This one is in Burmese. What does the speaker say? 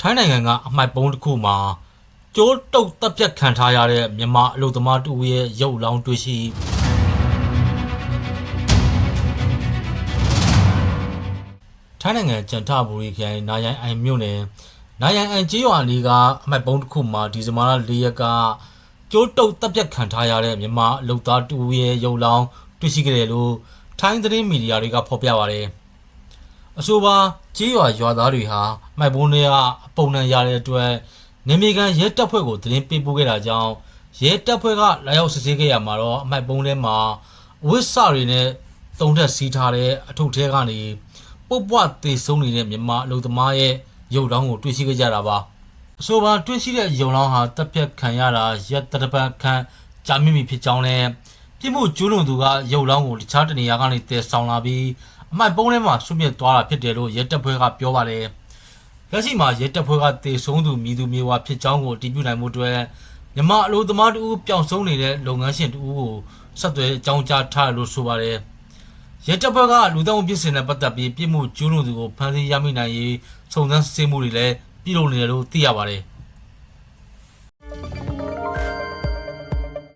ထိုင်းနိုင်ငံကအမိုက်ပုံးတစ်ခုမှာကျိုးတုတ်တပ်ပြတ်ခံထားရတဲ့မြန်မာအလုသမားတူရဲ့ရုပ်လောင်းတွေ့ရှိထိုင်းနိုင်ငံကြံထဘူရီခရိုင်နာယိုင်အိုင်မြို့နယ်နာယိုင်အိုင်ကျေးရွာအနီးကအမိုက်ပုံးတစ်ခုမှာဒီဇင်ဘာလ၄ရက်ကကျိုးတုတ်တပ်ပြတ်ခံထားရတဲ့မြန်မာအလုသားတူရဲ့ရုပ်လောင်းတွေ့ရှိခဲ့တယ်လို့ထိုင်းသတင်းမီဒီယာတွေကဖော်ပြပါတယ် အဆိုပါကြေးရွာရွာသားတွေဟာမိုက်ဘုံတွေကအပုံနှံရတဲ့အတွက်နေမီကန်ရဲတပ်ဖွဲ့ကိုသတင်းပေးပို့ခဲ့တာကြောင့်ရဲတပ်ဖွဲ့ကလာရောက်စစ်ဆေးခဲ့ရမှာတော့အမိုက်ဘုံထဲမှာအဝိစတွေနဲ့တုံတက်စီးထားတဲ့အထုပ်ထဲကနေပုတ်ပွားသေးဆုံးနေတဲ့မြန်မာအလုံသမားရဲ့ရုပ်တောင်းကိုတွေ့ရှိခဲ့ကြတာပါအဆိုပါတွေ့ရှိတဲ့ရုံလောင်းဟာတပ်ဖြတ်ခံရတာရက်တရပတ်ခန့်ကြာမြင့်ပြီဖြစ်ကြောင်းနဲ့ပြစ်မှုကျူးလွန်သူကရုပ်လောင်းကိုတခြားတနေရာကနေတည်ဆောင်လာပြီး အမိုက်ပုံးထဲမှာဆွမြင့်သွားတာဖြစ်တယ်လို့ရဲတပ်ဖွဲ့ကပြောပါတယ်။လက်ရှိမှာရဲတပ်ဖွဲ့ကတေဆုံးသူမိသူမြေဝါဖြစ်ကြောင်းကိုအတည်ပြုနိုင်မှုအတွက်မြမအလို့သမားတူပျောက်ဆုံးနေတဲ့လုပ်ငန်းရှင်တူကိုဆက်သွယ်အကြောင်းကြားထားတယ်လို့ဆိုပါတယ်။ရဲတပ်ဖွဲ့ကလူတောင်ပြစ်စင်နဲ့ပတ်သက်ပြီးပြစ်မှုကျူးလွန်သူကိုဖမ်းဆီးရမိနိုင်ရေးစုံစမ်းစစ်ဆေးမှုတွေလည်းပြုလုပ်နေတယ်လို့သိရပါတယ်။